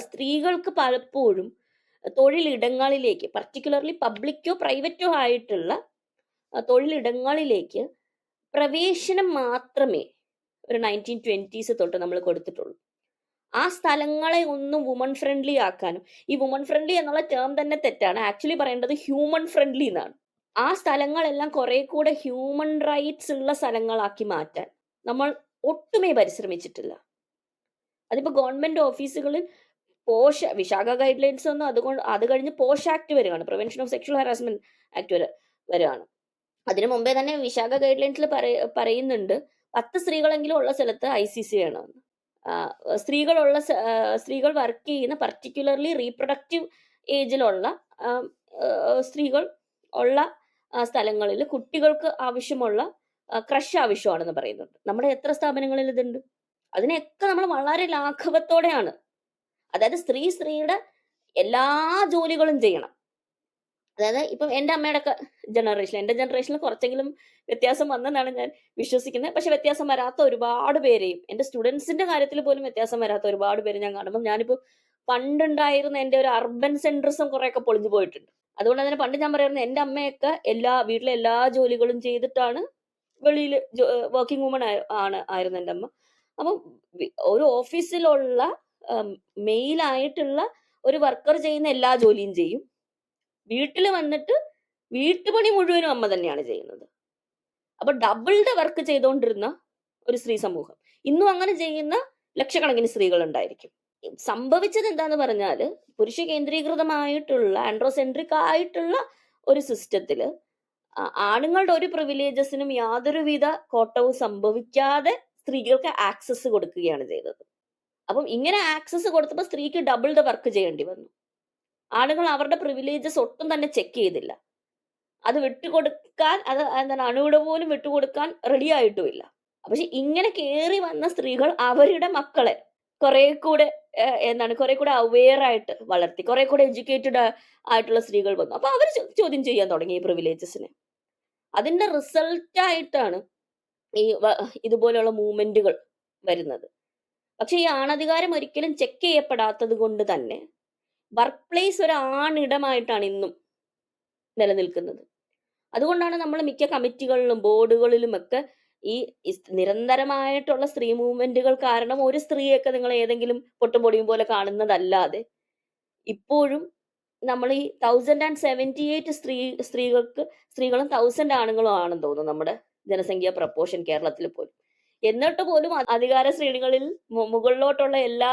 സ്ത്രീകൾക്ക് പലപ്പോഴും തൊഴിലിടങ്ങളിലേക്ക് പർട്ടിക്കുലർലി പബ്ലിക്കോ പ്രൈവറ്റോ ആയിട്ടുള്ള തൊഴിലിടങ്ങളിലേക്ക് പ്രവേശനം മാത്രമേ ഒരു നയന്റീൻ ട്വന്റീസ് തൊട്ട് നമ്മൾ കൊടുത്തിട്ടുള്ളൂ. ആ സ്ഥലങ്ങളെ ഒന്നും വുമൺ ഫ്രണ്ട്ലി ആക്കാനും ഈ വുമൺ ഫ്രണ്ട്ലി എന്നുള്ള ടേം തന്നെ തെറ്റാണ്. ആക്ച്വലി പറയേണ്ടത് ഹ്യൂമൻ ഫ്രണ്ട്ലി എന്നാണ്. ആ സ്ഥലങ്ങളെല്ലാം കുറെ കൂടെ ഹ്യൂമൻ റൈറ്റ്സ് ഉള്ള സ്ഥലങ്ങളാക്കി മാറ്റാൻ നമ്മൾ ഒട്ടുമേ പരിശ്രമിച്ചിട്ടില്ല. അതിപ്പോ ഗവൺമെന്റ് ഓഫീസുകളിൽ പോഷ വിശാഖ ഗൈഡ് ലൈൻസ് ഒന്നും അതുകൊണ്ട് അത് കഴിഞ്ഞ് പോഷ് ആക്ട് വരികയാണ്. Prevention of sexual harassment act വരെ വരികയാണ്. അതിനു മുമ്പേ തന്നെ വിശാഖ ഗൈഡ് ലൈൻസിൽ പറയുന്നുണ്ട്. പത്ത് സ്ത്രീകളെങ്കിലും ഉള്ള സ്ഥലത്ത് ഐ സി സി വേണം. സ്ത്രീകളുള്ള സ്ത്രീകൾ വർക്ക് ചെയ്യുന്ന പർട്ടിക്കുലർലി റീപ്രൊഡക്റ്റീവ് ഏജിലുള്ള സ്ത്രീകൾ ഉള്ള സ്ഥലങ്ങളിൽ കുട്ടികൾക്ക് ആവശ്യമുള്ള ക്രഷ് ആവശ്യമാണെന്ന് പറയുന്നുണ്ട്. നമ്മുടെ എത്ര സ്ഥാപനങ്ങളിൽ ഇതുണ്ട്? അതിനെയൊക്കെ നമ്മൾ വളരെ ലാഘവത്തോടെയാണ് അതായത് സ്ത്രീ സ്ത്രീയുടെ എല്ലാ ജോലികളും ചെയ്യണം. അതായത് ഇപ്പം എന്റെ അമ്മയുടെ ഒക്കെ ജനറേഷൻ എന്റെ ജനറേഷനിൽ കുറച്ചെങ്കിലും വ്യത്യാസം വന്നെന്നാണ് ഞാൻ വിശ്വസിക്കുന്നത്. പക്ഷെ വ്യത്യാസം വരാത്ത ഒരുപാട് പേരെയും എന്റെ സ്റ്റുഡൻസിന്റെ കാര്യത്തിൽ പോലും വ്യത്യാസം വരാത്ത ഒരുപാട് പേര് ഞാൻ കാണുമ്പോൾ ഞാനിപ്പോൾ പണ്ടുണ്ടായിരുന്ന എന്റെ ഒരു അർബൻ സെൻട്രിസം കുറെയൊക്കെ പൊളിഞ്ഞു പോയിട്ടുണ്ട്. അതുകൊണ്ട് തന്നെ പണ്ട് ഞാൻ പറയുന്നത് എന്റെ അമ്മയൊക്കെ എല്ലാ വീട്ടിലെ എല്ലാ ജോലികളും ചെയ്തിട്ടാണ് വെളിയിൽ വർക്കിംഗ് വുമൺ ആണ് ആയിരുന്നു എന്റെ അമ്മ. അപ്പം ഒരു ഓഫീസിലുള്ള മെയിലായിട്ടുള്ള ഒരു വർക്കർ ചെയ്യുന്ന എല്ലാ ജോലിയും ചെയ്യും. വീട്ടിൽ വന്നിട്ട് വീട്ടുപണി മുഴുവനും അമ്മ തന്നെയാണ് ചെയ്യുന്നത്. അപ്പൊ ഡബിൾഡ് വർക്ക് ചെയ്തുകൊണ്ടിരുന്ന ഒരു സ്ത്രീ സമൂഹം. ഇന്നും അങ്ങനെ ചെയ്യുന്ന ലക്ഷക്കണക്കിന് സ്ത്രീകൾ ഉണ്ടായിരിക്കും. സംഭവിച്ചത് എന്താന്ന് പറഞ്ഞാൽ പുരുഷ കേന്ദ്രീകൃതമായിട്ടുള്ള ആൻഡ്രോസെൻട്രിക് ആയിട്ടുള്ള ഒരു സിസ്റ്റത്തിൽ ആണുങ്ങളുടെ ഒരു പ്രിവിലേജസിനും യാതൊരുവിധ കോട്ടവും സംഭവിക്കാതെ സ്ത്രീകൾക്ക് ആക്സസ് കൊടുക്കുകയാണ് ചെയ്തത്. അപ്പം ഇങ്ങനെ ആക്സസ് കൊടുത്തപ്പോൾ സ്ത്രീക്ക് ഡബിൾ ദ വർക്ക് ചെയ്യേണ്ടി വന്നു. ആളുകൾ അവരുടെ പ്രിവിലേജസ് ഒട്ടും തന്നെ ചെക്ക് ചെയ്തില്ല. അത് വിട്ടുകൊടുക്കാൻ അത് എന്താണ് അണുവിടെ പോലും വിട്ടുകൊടുക്കാൻ റെഡി ആയിട്ടുമില്ല. പക്ഷെ ഇങ്ങനെ കയറി വന്ന സ്ത്രീകൾ അവരുടെ മക്കളെ കുറെ കൂടെ എന്താണ് കുറെ കൂടെ അവെയർ ആയിട്ട് വളർത്തി കുറെ കൂടെ എഡ്യൂക്കേറ്റഡ് ആയിട്ടുള്ള സ്ത്രീകൾ വന്നു. അപ്പൊ അവർ ചോദ്യം ചെയ്യാൻ തുടങ്ങി ഈ പ്രിവിലേജസിനെ അതിന്റെ റിസൾട്ട് ആയിട്ടാണ് ഈ ഇതുപോലെയുള്ള മൂവ്മെന്റുകൾ വരുന്നത്. പക്ഷെ ഈ ആണധികാരം ഒരിക്കലും ചെക്ക് ചെയ്യപ്പെടാത്തത് കൊണ്ട് തന്നെ വർക്ക് പ്ലേസ് ഒരു ആണിടമായിട്ടാണ് ഇന്നും നിലനിൽക്കുന്നത്. അതുകൊണ്ടാണ് നമ്മൾ മിക്ക കമ്മിറ്റികളിലും ബോർഡുകളിലും ഒക്കെ ഈ നിരന്തരമായിട്ടുള്ള സ്ത്രീ മൂവ്മെന്റുകൾ കാരണം ഒരു സ്ത്രീയൊക്കെ നിങ്ങൾ ഏതെങ്കിലും പൊട്ടുപൊടിയും പോലെ കാണുന്നതല്ലാതെ ഇപ്പോഴും നമ്മൾ ഈ തൗസൻഡ് ആൻഡ് സെവന്റി എയ്റ്റ് സ്ത്രീ സ്ത്രീകൾക്ക് സ്ത്രീകളും തൗസൻഡ് ആണുങ്ങളും ആണെന്ന് തോന്നുന്നു നമ്മുടെ ജനസംഖ്യ പ്രപ്പോർഷൻ കേരളത്തിൽ പോലും. എന്നിട്ട് പോലും അധികാര ശ്രേണികളിൽ മുകളിലോട്ടുള്ള എല്ലാ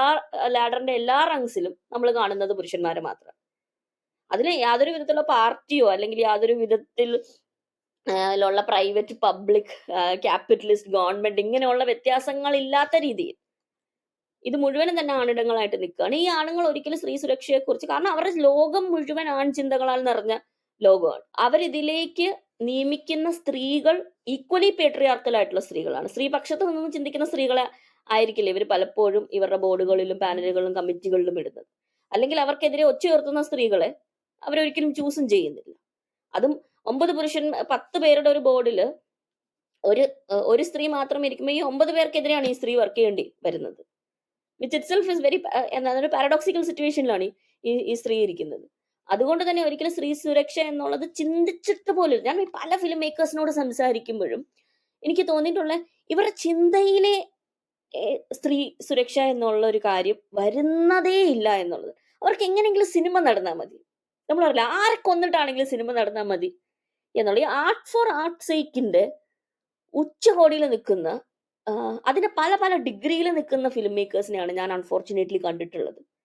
ലാഡറിന്റെ എല്ലാ റങ്സിലും നമ്മൾ കാണുന്നത് പുരുഷന്മാരെ മാത്രം. അതിന് യാതൊരു വിധത്തിലുള്ള പാർട്ടിയോ അല്ലെങ്കിൽ യാതൊരു വിധത്തിൽ ഉള്ള പ്രൈവറ്റ് പബ്ലിക് ക്യാപിറ്റലിസ്റ്റ് ഗവൺമെന്റ് ഇങ്ങനെയുള്ള വ്യത്യാസങ്ങൾ ഇല്ലാത്ത രീതിയിൽ ഇത് മുഴുവനും തന്നെ ആണിടങ്ങളായിട്ട് നിൽക്കുകയാണ്. ഈ ആണുങ്ങൾ ഒരിക്കലും സ്ത്രീ സുരക്ഷയെ കുറിച്ച് കാരണം അവരുടെ ലോകം മുഴുവൻ ആൺ ചിന്തകളാൽ നിറഞ്ഞ ലോകമാണ്. അവരിതിലേക്ക് നിയമിക്കുന്ന സ്ത്രീകൾ ഈക്വലി പേട്രിയാർക്കൽ ആയിട്ടുള്ള സ്ത്രീകളാണ്. സ്ത്രീപക്ഷത്ത് നിന്നും ചിന്തിക്കുന്ന സ്ത്രീകളെ ആയിരിക്കില്ല ഇവർ പലപ്പോഴും ഇവരുടെ ബോർഡുകളിലും പാനലുകളിലും കമ്മിറ്റികളിലും ഇടുന്നത്. അല്ലെങ്കിൽ അവർക്കെതിരെ ഒച്ചയുയർത്തുന്ന സ്ത്രീകളെ അവരൊരിക്കലും ചൂസും ചെയ്യുന്നില്ല. അതും ഒമ്പത് പുരുഷൻ പത്ത് പേരുടെ ഒരു ബോർഡിൽ ഒരു ഒരു സ്ത്രീ മാത്രം ഇരിക്കുമ്പോൾ ഈ ഒമ്പത് പേർക്കെതിരെയാണ് ഈ സ്ത്രീ വർക്ക് ചെയ്യേണ്ടി വരുന്നത്. Which itself is very എന്താണ് ഒരു പാരഡോക്സിക്കൽ സിറ്റുവേഷനിലാണ് ഈ ഈ സ്ത്രീ ഇരിക്കുന്നത്. അതുകൊണ്ട് തന്നെ ഒരിക്കലും സ്ത്രീ സുരക്ഷ എന്നുള്ളത് ചിന്തിച്ചിട്ട് പോലും ഞാൻ പല ഫിലിം മേക്കേഴ്സിനോട് സംസാരിക്കുമ്പോഴും എനിക്ക് തോന്നിയിട്ടുള്ള ഇവരുടെ ചിന്തയിലെ സ്ത്രീ സുരക്ഷ എന്നുള്ള ഒരു കാര്യം വരുന്നതേ ഇല്ല എന്നുള്ളത്. അവർക്ക് എങ്ങനെയെങ്കിലും സിനിമ നടന്നാൽ മതി. നമ്മൾ അറിയില്ല ആരെ കൊന്നിട്ടാണെങ്കിലും സിനിമ നടന്നാൽ മതി എന്നുള്ള ഈ ആർട്ട് ഫോർ ആർട്ട് സേക്കിന്റെ ഉച്ചകോടിയിൽ നിൽക്കുന്ന അതിന്റെ പല പല ഡിഗ്രിയിൽ നിൽക്കുന്ന ഫിലിം മേക്കേഴ്സിനെയാണ് ഞാൻ അൺഫോർച്ചുനേറ്റ്ലി കണ്ടിട്ടുള്ളത്.